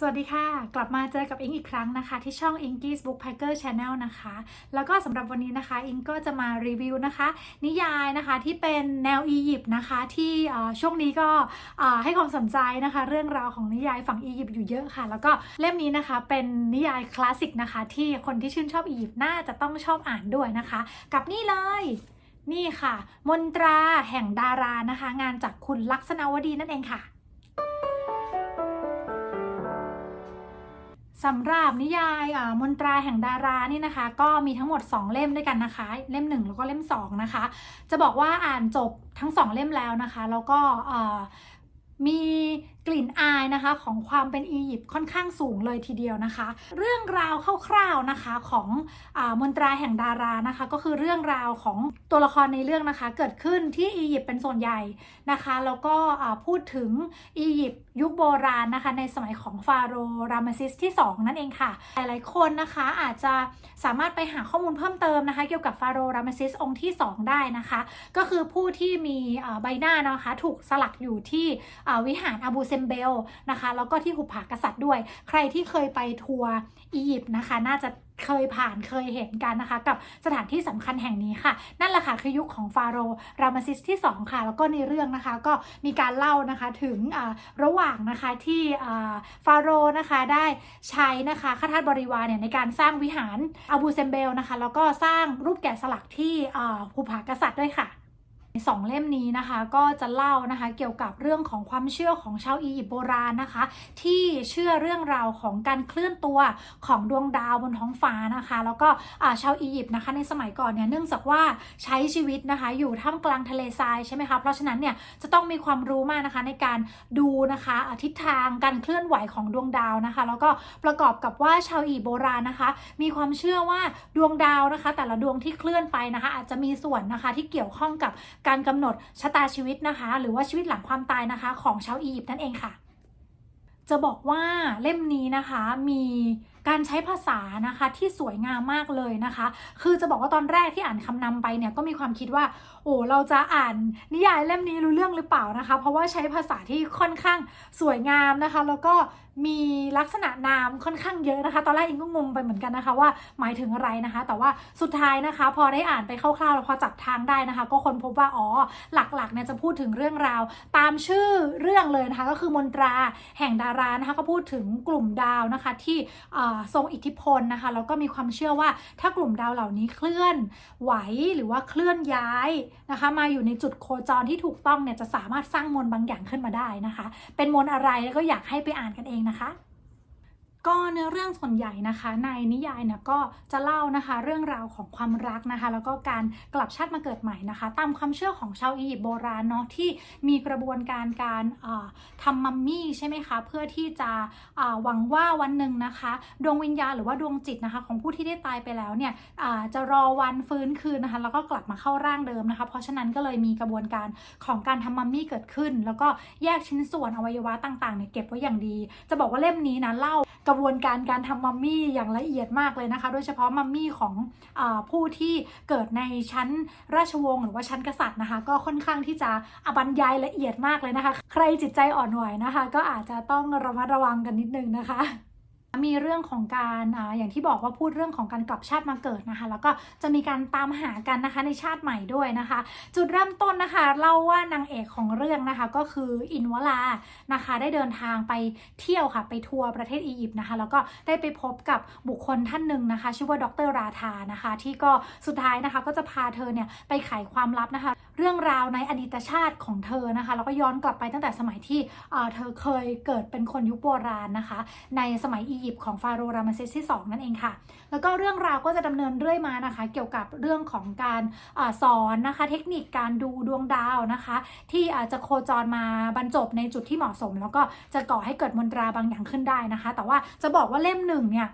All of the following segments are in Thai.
สวัสดีค่ะ กลับมาเจอกับอิงอีกครั้งนะคะ ที่ช่อง Inky's Book Packer Channel นะคะ แล้วก็สำหรับวันนี้นะคะ อิงก็จะมารีวิวนะคะ นิยายนะคะที่เป็นแนวอียิปต์นะคะที่ช่วงนี้ก็ให้ความสนใจนะคะ เรื่องราวของนิยายฝั่งอียิปต์อยู่เยอะค่ะ แล้วก็เล่มนี้นะคะเป็นนิยายคลาสสิกนะคะ ที่คนที่ชื่นชอบอียิปต์น่าจะต้องชอบอ่านด้วยนะคะ กับนี่เลยนี่ค่ะ มนตราแห่งดารานะคะ งานจากคุณลักษณวดีนั่นเองค่ะ สำหรับนิยายมนตราแห่งดารานี่นะคะ ก็มีทั้งหมด 2 เล่มด้วยกันนะคะ เล่ม 1 แล้วก็เล่ม 2 นะคะ จะบอกว่าอ่านจบทั้ง 2 เล่มแล้วนะคะ แล้วก็มี กลิ่นอายนะคะของความเป็นอียิปต์ค่อนข้างสูงเลยทีเดียวนะคะ เรื่องราวคร่าวๆนะคะของอมนตราแห่งดารานะคะ ก็คือเรื่องราวของตัวละครในเรื่องนะคะ เกิดขึ้นที่อียิปต์เป็นส่วนใหญ่นะคะ แล้วก็พูดถึงอียิปต์ยุคโบราณนะคะ ในสมัยของฟาโรห์รามซิสที่ 2 นั่นเองค่ะ หลายๆคนนะคะอาจจะสามารถไปหาข้อมูลเพิ่มเติมนะคะ เกี่ยวกับฟาโรห์รามซิสองค์ที่ 2 ได้นะคะ ก็คือผู้ที่มีใบหน้านะคะ ถูกสลักอยู่ที่วิหารอาบูเซมเบลนะคะแล้วก็ที่หุบผากษัตริย์ด้วย ใครที่เคยไปทัวร์อียิปต์นะคะ น่าจะเคยผ่านเคยเห็นกันนะคะ กับสถานที่สำคัญแห่งนี้ค่ะ นั่นแหละค่ะคือยุคของฟาโรห์รามซิสที่ 2 ค่ะ แล้วก็ในเรื่องนะคะก็มีการเล่านะคะถึงระหว่างนะคะที่ฟาโรห์นะคะได้ใช้นะคะข้าทาสบริวารเนี่ยในการสร้างวิหารอาบูเซมเบลนะคะ แล้วก็สร้างรูปแกะสลักที่ภูผากษัตริย์ด้วยค่ะ สองเล่มนี้นะคะก็จะเล่านะคะเกี่ยวกับเรื่องของความเชื่อของชาวอียิปต์โบราณนะคะ ที่เชื่อเรื่องราวของการเคลื่อนตัวของดวงดาวบนท้องฟ้านะคะ แล้วก็ชาวอียิปต์นะคะในสมัยก่อนเนี่ยเนื่องจากว่าใช้ชีวิตนะคะอยู่ท่ามกลางทะเลทรายใช่ไหมคะเพราะฉะนั้นเนี่ยจะต้องมีความรู้มากนะคะในการดูนะคะอาทิศทางการเคลื่อนไหวของดวงดาวนะคะ แล้วก็ประกอบกับว่าชาวอียิปต์โบราณนะคะ มีความเชื่อว่าดวงดาวนะคะ แต่ละดวงที่เคลื่อนไปนะคะ อาจจะมีส่วนนะคะที่เกี่ยวข้องกับการกำหนดชะตาชีวิตนะคะ หรือว่าชีวิตหลังความตายนะคะ ของชาวอียิปต์นั่นเองค่ะ จะบอกว่าเล่มนี้นะคะมีการใช้ภาษานะคะที่สวยงามมากเลยนะคะ คือจะบอกว่าตอนแรกที่อ่านคำนำไปเนี่ยก็มีความคิดว่า โอ้เราจะอ่านนิยายเล่มนี้รู้เรื่องหรือเปล่านะคะ เพราะว่าใช้ภาษาที่ค่อนข้างสวยงามนะคะ แล้วก็ มีลักษณะนามค่อนข้างเยอะนะคะ ตอนแรกอิงก็งงไปเหมือนกันนะคะ ว่าหมายถึงอะไรนะคะ แต่ว่าสุดท้ายนะคะ พอได้อ่านไปคร่าวๆแล้วพอจับทางได้นะคะ ก็ค้นพบว่าอ๋อหลักๆเนี่ยจะพูดถึงเรื่องราว ตามชื่อเรื่องเลยนะคะ ก็คือมนตราแห่งดารานะคะก็พูดถึงกลุ่มดาวนะคะ ที่ทรงอิทธิพลนะคะแล้วก็มีความเชื่อว่าถ้ากลุ่มดาวเหล่านี้เคลื่อนไหวหรือว่าเคลื่อนย้ายนะคะ มาอยู่ในจุดโคจรที่ถูกต้องเนี่ยจะสามารถสร้างมวลบางอย่างขึ้นมาได้นะคะ เป็นมวลอะไรแล้วก็อยากให้ไปอ่านกันเองนะคะ ก็เนื้อเรื่องส่วนใหญ่นะคะในนิยายเนี่ยก็จะเล่านะคะเรื่องราวของความรักนะคะ แล้วก็การกลับชาติมาเกิดใหม่นะคะ ตามความเชื่อของชาวอียิปต์โบราณเนาะที่มีกระบวนการการทำมัมมี่ใช่ไหมคะ เพื่อที่จะหวังว่าวันหนึ่งนะคะ ดวงวิญญาณหรือว่าดวงจิตนะคะ ของผู้ที่ได้ตายไปแล้วเนี่ยจะรอวันฟื้นคืนนะคะ แล้วก็กลับมาเข้าร่างเดิมนะคะ เพราะฉะนั้นก็เลยมีกระบวนการของการทำมัมมี่เกิดขึ้น แล้วก็แยกชิ้นส่วนอวัยวะต่างๆเนี่ยเก็บไว้อย่างดี จะบอกว่าเล่มนี้นะเล่ากระบวนการการทำมัมมี่อย่างละเอียดมากเลยนะคะ โดยเฉพาะมัมมี่ของอผู้ที่เกิดในชั้นราชวงศ์หรือว่าชั้นกษัตริย์นะคะ ก็ค่อนข้างที่จะอบรรยายละเอียดมากเลยนะคะ ใครจิตใจอ่อนไหวนะคะ ก็อาจจะต้องระมัดระวังกันนิดนึงนะคะ มีเรื่องของการออย่างที่บอกว่าพูดเรื่องของการกลับชาติมาเกิดนะคะ แล้วก็จะมีการตามหากันนะคะในชาติใหม่ด้วยนะคะ จุดเริ่มต้นนะคะเล่าว่านางเอกของเรื่องนะคะก็คืออินวลานะคะ ได้เดินทางไปเที่ยวค่ะไปทัวร์ประเทศอียิปต์นะคะ แล้วก็ได้ไปพบกับบุคคลท่านหนึ่งนะคะ ชื่อว่าดรราธานะคะ ที่ก็สุดท้ายนะคะก็จะพาเธอเนี่ยไปไขความลับนะคะ เรื่องราวในอดีตชาติของเธอนะคะ แล้วก็ย้อนกลับไปตั้งแต่สมัยที่เธอเคยเกิดเป็นคนยุคโบราณนะคะ ในสมัยอียิปต์ของฟาโรห์รามเซสที่ 2 นั่นเองค่ะ แล้วก็เรื่องราวก็จะดำเนินเรื่อยมานะคะ เกี่ยวกับเรื่องของการอสอนนะคะ เทคนิคการดูดวงดาวนะคะ ที่จจะโคจรมาบรรจบในจุดที่เหมาะสม แล้วก็จะก่อให้เกิดมนตราบางอย่างขึ้นได้นะคะ แต่ว่าจะบอกว่าเล่มหนึ่งเนี่ย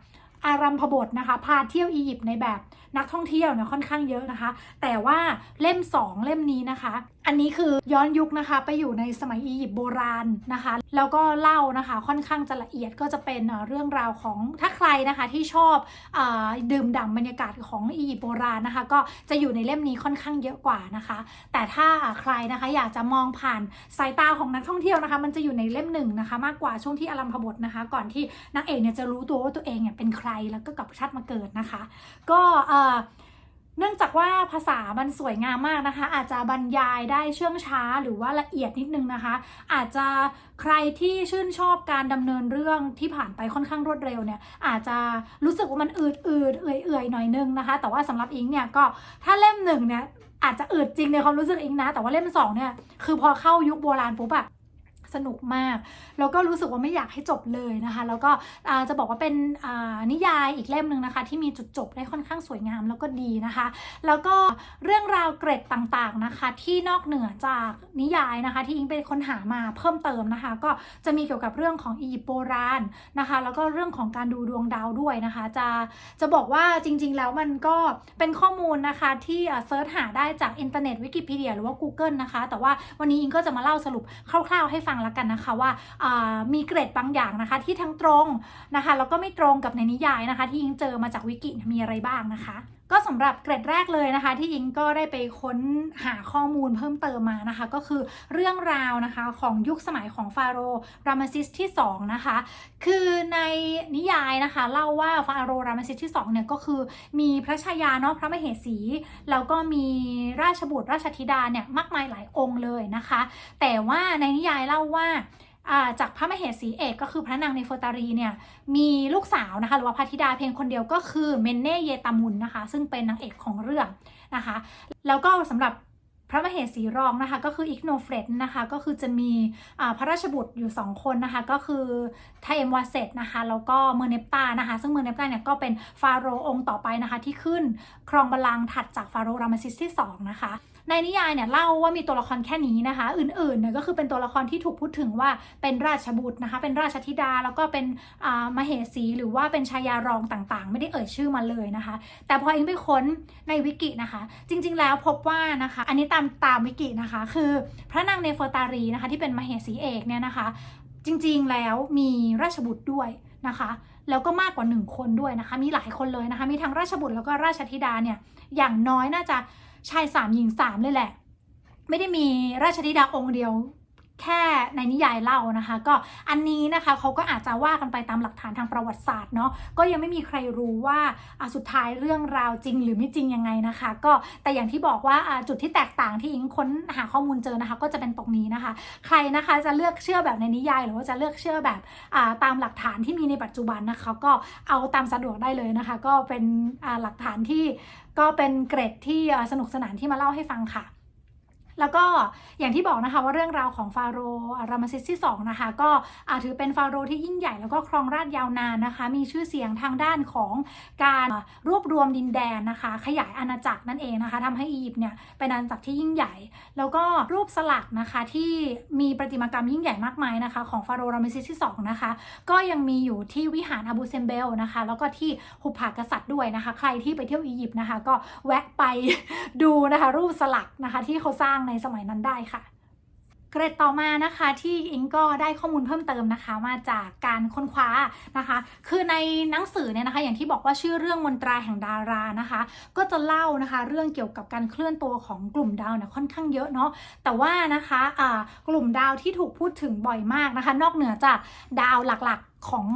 อารัมพบทนะคะพาเที่ยวอียิปต์ในแบบนักท่องเที่ยวเนี่ยค่อนข้างเยอะนะคะ แต่ว่าเล่ม 2 เล่มนี้นะคะ อันนี้คือย้อนยุคนะคะไปอยู่ในสมัยอียิปต์โบราณนะคะ แล้วก็เล่านะคะค่อนข้างจะละเอียดก็จะเป็นเอ่อเรื่องราวของถ้าใครนะคะที่ชอบอดื่มด่ำบรรยากาศของอียิปต์โบราณนะคะ ก็จะอยู่ในเล่มนี้ค่อนข้างเยอะกว่านะคะ แต่ถ้าใครนะคะอยากจะมองผ่านสายตาของนักท่องเที่ยวนะคะ มันจะอยู่ในเล่มหนึ่งนะคะ มากกว่าช่วงที่อลัมพบทนะคะ ก่อนที่นางเอกเนี่ยจะรู้ตัวว่าตัวเองเนี่ยเป็นใครแล้วก็กลับชาติมาเกิดนะคะ ก็เอ่อ เนื่องจากว่าภาษามันสวยงามมากนะคะ อาจจะบรรยายได้เชื่องช้าหรือว่าละเอียดนิดนึงนะคะ อาจจะใครที่ชื่นชอบการดำเนินเรื่องที่ผ่านไปค่อนข้างรวดเร็วเนี่ยอาจจะรู้สึกว่ามันอืดอืดเอื่อยเอื่อยหน่อยนึงนะคะ แต่ว่าสำหรับอิงเนี่ยก็ถ้าเล่มหนึ่งเนี่ยอาจจะอืดจริงในความรู้สึกอิงนะ แต่ว่าเล่มสองเนี่ยคือพอเข้ายุคโบราณปุ๊บอะ สนุกมาก แล้วก็รู้สึกว่าไม่อยากให้จบเลยนะคะ แล้วก็จะบอกว่าเป็นนิยายอีกเล่มหนึ่งนะคะ ที่มีจุดจบได้ค่อนข้างสวยงามแล้วก็ดีนะคะ แล้วก็เรื่องราวเกร็ดต่างๆนะคะ ที่นอกเหนือจากนิยายนะคะ ที่อิงไปค้นหามาเพิ่มเติมนะคะ ก็จะมีเกี่ยวกับเรื่องของอียิปต์โบราณนะคะ แล้วก็เรื่องของการดูดวงดาวด้วยนะคะ จะจะบอกว่าจริง ๆ แล้วมันก็เป็นข้อมูลนะคะที่เซิร์ชหาได้จากอินเทอร์เน็ตวิกิพีเดียหรือว่า Google นะคะ แต่ว่าวันนี้อิงก็จะมาเล่าสรุปคร่าว ๆ ให้ฟังแล้วกันนะคะว่าามีเกร็ดบางอย่างนะคะ ที่ทั้งตรงนะคะแล้วก็ไม่ตรงกับในนิยายนะคะ ที่ยิงเจอมาจากวิกิมีอะไรบ้างนะคะก็สำหรับเกร็ดแรกเลยนะคะ ที่อิงก็ได้ไปค้นหาข้อมูลเพิ่มเติมมานะคะ ก็คือเรื่องราวนะคะของยุคสมัยของฟาโรห์รามซิสที่2นะคะ คือในนิยายนะคะ เล่าว่าฟาโรห์รามซิสที่2เนี่ยก็คือมีพระชายาเนาะพระมเหสี แล้วก็มีราชบุตรราชธิดาเนี่ยมากมายหลายองค์เลยนะคะ แต่ว่าในนิยายเล่าว่า จากพระมเหสีเอกก็คือพระนางเนโฟตารีเนี่ยมีลูกสาวนะคะหรือว่าพระธิดาเพียงคนเดียวก็คือเมนเน่เยตามุนนะคะ ซึ่งเป็นนางเอกของเรื่องนะคะ แล้วก็สำหรับพระมเหสีรองนะคะก็คืออิกโนเฟรดนะคะก็คือจะมีพระราชบุตรอยู่ 2 คนนะคะก็คือไทเอมวาเซตนะคะแล้วก็เมอร์เนปตานะคะ ซึ่งเมอร์เนปตาเนี่ยก็เป็นฟาโรห์องค์ต่อไปนะคะที่ขึ้นครองบัลลังก์ถัดจากฟาโรห์รามาซิสที่สองนะคะ ในนิยายเนี่ยเล่าว่ามีตัวละครแค่นี้นะคะ อื่นๆเนี่ยก็คือเป็นตัวละครที่ถูกพูดถึงว่าเป็นราชบุตรนะคะ เป็นราชธิดาแล้วก็เป็นมเหสีหรือว่าเป็นชายารองต่างๆ ไม่ได้เอ่ยชื่อมาเลยนะคะ แต่พอเองไปค้นในวิกินะคะ จริง ๆ แล้วพบว่านะคะ อันนี้ตามตามวิกินะคะ คือพระนางเนโฟตารีนะคะ ที่เป็นมเหสีเอกเนี่ยนะคะ จริงๆแล้วมีราชบุตรด้วยนะคะแล้วก็มากกว่าหนึ่งคนด้วยนะคะ มีหลายคนเลยนะคะ มีทั้งราชบุตรแล้วก็ราชธิดาเนี่ย อย่างน้อยน่าจะ ชายสามหญิงสามเลยแหละ ไม่ได้มีราชธิดาองค์เดียว แค่ในนิยายเล่านะคะ ก็อันนี้นะคะเขาก็อาจจะว่ากันไปตามหลักฐานทางประวัติศาสตร์เนาะก็ยังไม่มีใครรู้ว่าสุดท้ายเรื่องราวจริงหรือไม่จริงยังไงนะคะ ก็แต่อย่างที่บอกว่าจุดที่แตกต่างที่อิงค้นหาข้อมูลเจอนะคะ ก็จะเป็นตรงนี้นะคะ ใครนะคะจะเลือกเชื่อแบบในนิยาย หรือว่าจะเลือกเชื่อแบบตามหลักฐานที่มีในปัจจุบันนะคะ ก็เอาตามสะดวกได้เลยนะคะ ก็เป็นหลักฐานที่ก็เป็นเกร็ดที่สนุกสนานที่มาเล่าให้ฟังค่ะ แล้วก็อย่างที่บอกนะคะว่าเรื่องราวของฟาโรห์รามาซิสที่2นะคะก็อาถือเป็นฟาโรห์ที่ยิ่งใหญ่แล้วก็ครองราชยาวนานนะคะ มีชื่อเสียงทางด้านของการรวบรวมดินแดนนะคะ ขยายอาณาจักรนั่นเองนะคะทำให้อียิปต์เนี่ยเป็นอาณาจักรที่ยิ่งใหญ่ แล้วก็รูปสลักนะคะที่มีประติมากรรมยิ่งใหญ่มากมายนะคะ ของฟาโรห์รามาซิสที่2นะคะก็ยังมีอยู่ที่วิหารอาบูเซมเบลนะคะ แล้วก็ที่หุบผากษัตริย์ด้วยนะคะ ใครที่ไปเที่ยวอียิปต์นะคะ ก็แวะไปดูนะคะ รูปสลักนะคะที่เขาสร้างในสมัยนั้นได้ค่ะ เกรดต่อมานะคะที่อิงก็ได้ข้อมูลเพิ่มเติมนะคะ มาจากการค้นคว้านะคะ คือในหนังสือเนี่ยนะคะ อย่างที่บอกว่าชื่อเรื่องมนตราแห่งดารานะคะ ก็จะเล่านะคะ เรื่องเกี่ยวกับการเคลื่อนตัวของกลุ่มดาวเนี่ยค่อนข้างเยอะเนาะแต่ว่านะคะอ่ากลุ่มดาวที่ถูกพูดถึงบ่อยมากนะคะ นอกเหนือจากดาวหลักๆของ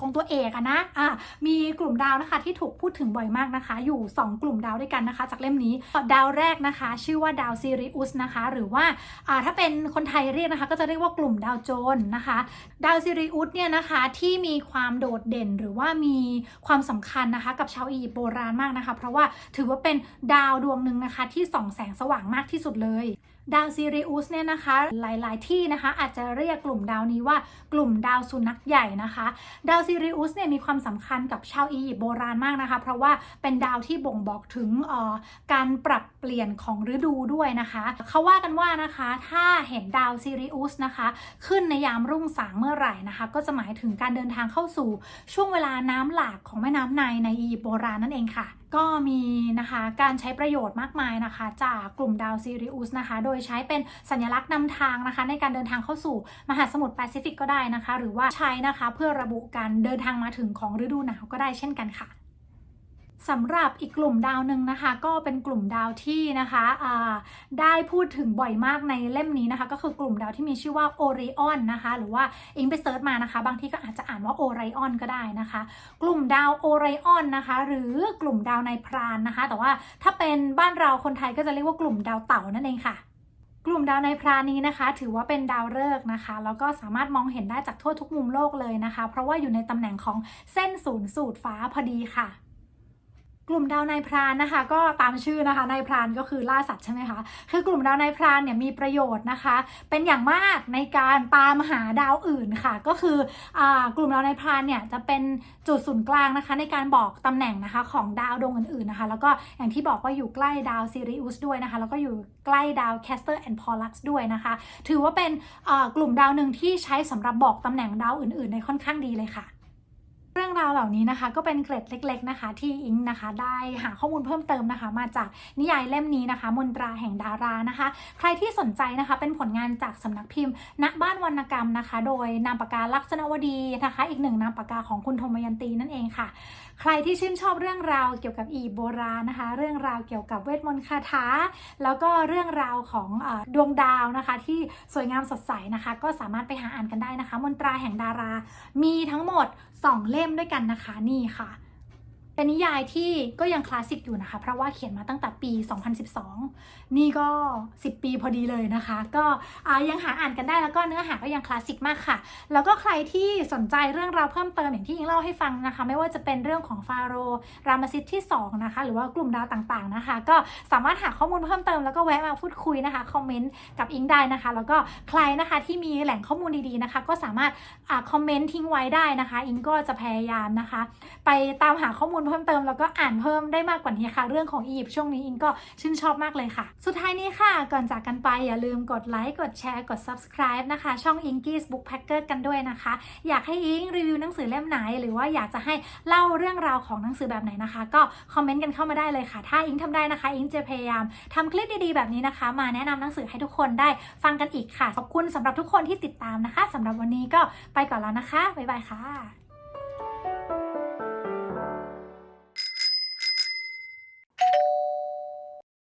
ของตัวเอกอะนะอะมีกลุ่มดาวนะคะที่ถูกพูดถึงบ่อยมากนะคะ อยู่ 2 กลุ่มดาวด้วยกันนะคะ จากเล่มนี้ดาวแรกนะคะ ชื่อว่าดาวซิริอุสนะคะ หรือว่าอ่าถ้าเป็นคนไทยเรียกนะคะ ก็จะเรียกว่ากลุ่มดาวโจรนะคะ ดาวซิริอุสเนี่ยนะคะที่มีความโดดเด่นหรือว่ามีความสำคัญนะคะ กับชาวอียิปต์โบราณมากนะคะ เพราะว่าถือว่าเป็นดาวดวงหนึ่งนะคะที่ส่องแสงสว่างมากที่สุดเลย ดาวซิริอุสเนี่ยนะคะ หลายๆ ที่นะคะ อาจจะเรียกกลุ่มดาวนี้ว่ากลุ่มดาวสุนัขใหญ่นะคะ ดาวซิริอุสเนี่ยมีความสำคัญกับชาวอียิปต์โบราณมากนะคะ เพราะว่าเป็นดาวที่บ่งบอกถึงเอ่อการปรับเปลี่ยนของฤดูด้วยนะคะ เขาว่ากันว่านะคะ ถ้าเห็นดาวซิริอุสนะคะ ขึ้นในยามรุ่งสางเมื่อไหร่นะคะ ก็จะหมายถึงการเดินทางเข้าสู่ช่วงเวลาน้ำหลากของแม่น้ำไนในอียิปต์โบราณนั่นเองค่ะก็มีนะคะการใช้ประโยชน์มากมายนะคะ จากกลุ่มดาวซีริอุสนะคะ โดยใช้เป็นสัญลักษณ์นำทางนะคะ ในการเดินทางเข้าสู่มหาสมุทรแปซิฟิกก็ได้นะคะ หรือว่าใช้นะคะเพื่อระบุการเดินทางมาถึงของฤดูหนาวก็ได้เช่นกันค่ะ สำหรับอีกกลุ่มดาวหนึ่งนะคะ ก็เป็นกลุ่มดาวที่นะคะได้พูดถึงบ่อยมากในเล่มนี้นะคะ ก็คือกลุ่มดาวที่มีชื่อว่าโอริออนนะคะ หรือว่าอิงไปเซิร์ชมานะคะ บางที่ก็อาจจะอ่านว่าโอไรออนก็ได้นะคะ กลุ่มดาวโอไรออนนะคะ หรือกลุ่มดาวในพรานนะคะ แต่ว่าถ้าเป็นบ้านเราคนไทยก็จะเรียกว่ากลุ่มดาวเต่านั่นเองค่ะกลุ่มดาวในพรานี้นะคะ ถือว่าเป็นดาวฤกษ์นะคะแล้วก็สามารถมองเห็นได้จากทั่วทุกมุมโลกเลยนะคะ เพราะว่าอยู่ในตำแหน่งของเส้นศูนย์สูตรฟ้าพอดีค่ะ กลุ่มดาวนายพรานนะคะ ก็ตามชื่อนะคะนายพรานก็คือล่าสัตว์ใช่ไหมคะคือกลุ่มดาวนายพรานเนี่ยมีประโยชน์นะคะ เป็นอย่างมากในการตามหาดาวอื่นค่ะ ก็คืออกลุ่มดาวนายพรานเนี่ยจะเป็นจุดศูนย์กลางนะคะ ในการบอกตำแหน่งนะคะของดาวดวงอื่นๆนะคะ แล้วก็อย่างที่บอกว่าอยู่ใกล้ดาวซิริอุสด้วยนะคะ แล้วก็อยู่ใกล้ดาวแคสเตอร์แอนด์พอลลักด้วยนะคะ ถือว่าเป็นกลุ่มดาวหนึ่งที่ใช้สำหรับบอกตำแหน่งดาวอื่น ๆ ในค่อนข้างดีเลยค่ะ เรื่องราวเหล่านี้นะคะก็เป็นเกร็ดเล็ก ๆนะคะ ที่อิงนะคะ ได้หาข้อมูลเพิ่มเติมนะคะ มาจากนิยายเล่มนี้นะคะ มนตราแห่งดารานะคะ ใครที่สนใจนะคะเป็นผลงานจากสำนักพิมพ์ ณบ้านวรรณกรรมนะคะ โดยนามปากกาลักษณวดีนะคะ อีกหนึ่งนามปากกาของคุณธมยันตีนั่นเองค่ะ ใครที่ชื่นชอบเรื่องราวเกี่ยวกับอีโบราณนะคะ เรื่องราวเกี่ยวกับเวทมนต์คาถาแล้วก็เรื่องราวของอดวงดาวนะคะ ที่สวยงามสดใสนะคะ ก็สามารถไปหาอ่านกันได้นะคะ มนตราแห่งดารา มีทั้งหมด 2 เล่มด้วยกันนะคะนี่ค่ะ เป็นนิยายที่ก็ยังคลาสสิกอยู่นะคะ เพราะว่าเขียนมาตั้งแต่ปี 2012 นี่ก็ 10 ปีพอดีเลยนะคะ ก็ยังหาอ่านกันได้แล้วก็เนื้อหาก็ยังคลาสสิกมากค่ะ แล้วก็ใครที่สนใจเรื่องราวเพิ่มเติมอย่างที่ยิงเล่าให้ฟังนะคะ ไม่ว่าจะเป็นเรื่องของฟาโรห์รามซิสที่ 2 นะคะ หรือว่ากลุ่มดาวต่างๆนะคะ ก็สามารถหาข้อมูลเพิ่มเติมแล้วก็แวะมาพูดคุยนะคะคอมเมนต์กับอิงได้นะคะ แล้วก็ใครนะคะที่มีแหล่งข้อมูลดีๆนะคะ ก็สามารถอคอมเมนต์ทิ้งไว้ได้นะคะ อิงก็จะพยายามนะคะ ไปตามหาข้อมูลเพิ่มเติมแล้วก็อ่านเพิ่มได้มากกว่านี้ค่ะ เรื่องของอียิปต์ช่วงนี้อิงก็ชื่นชอบมากเลยค่ะ สุดท้ายนี้ค่ะ ก่อนจากกันไปอย่าลืมกดไลค์กดแชร์กด subscribe นะคะ ช่อง Inky's Book Packer กันด้วยนะคะ อยากให้อิงรีวิวหนังสือเล่มไหน หรือว่าอยากจะให้เล่าเรื่องราวของหนังสือแบบไหนนะคะ ก็คอมเมนต์กันเข้ามาได้เลยค่ะ ถ้าอิงทำได้นะคะอิงจะพยายามทำคลิปดีๆแบบนี้นะคะ มาแนะนำหนังสือให้ทุกคนได้ฟังกันอีกค่ะขอบคุณสำหรับทุกคนที่ติดตามนะคะสำหรับวันนี้ก็ไปก่อนแล้วนะคะบ๊ายบายค่ะ